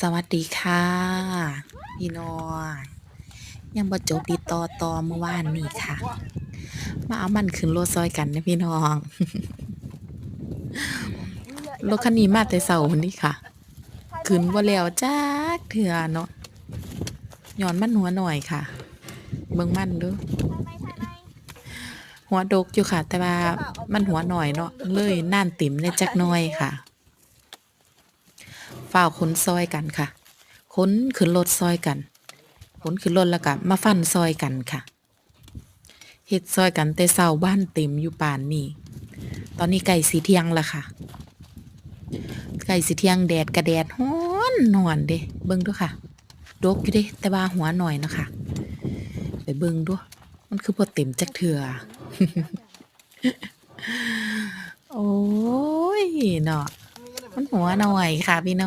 สวัสดีค่ะพี่น้องยังบ่จบดีต่อต่อเมื่อวานนี้ค่ะ มาเอามันขึ้นรถซอยกันนะพี่น้องรถคันนี้มาแต่เช้าพุ่นนี่ค่ะ ขึ้นบ่แล้วจักเทื่อเนาะย้อนมันหัวหน่อยค่ะ เบิ่งมันดูหัวดกอยู่ค่ะ แต่ว่ามันหัวหน่อยเนาะเลยน่านติ่มในจักน่อยค่ะ ฝ้าวขนซอยกันค่ะขนขึ้นรถซอยกันขนขึ้นรถแล้วก็มาฟันซอยกันค่ะเฮ็ดซอยกันแต่เช้าบ้านเต็มอยู่ป่านนี้ตอนนี้ไก่สีเทียงละค่ะ ไก่สีเทียงแดดกระแดดฮ้อนนอนเด้เบิ่งดูค่ะดกอยู่เด้แต่ว่าหัวหน่อยนะคะไปเบิ่งดูมันคือบ่เต็มจักเทื่อโอ้ยเนาะมันหัวหน่อยค่ะพี่น้อง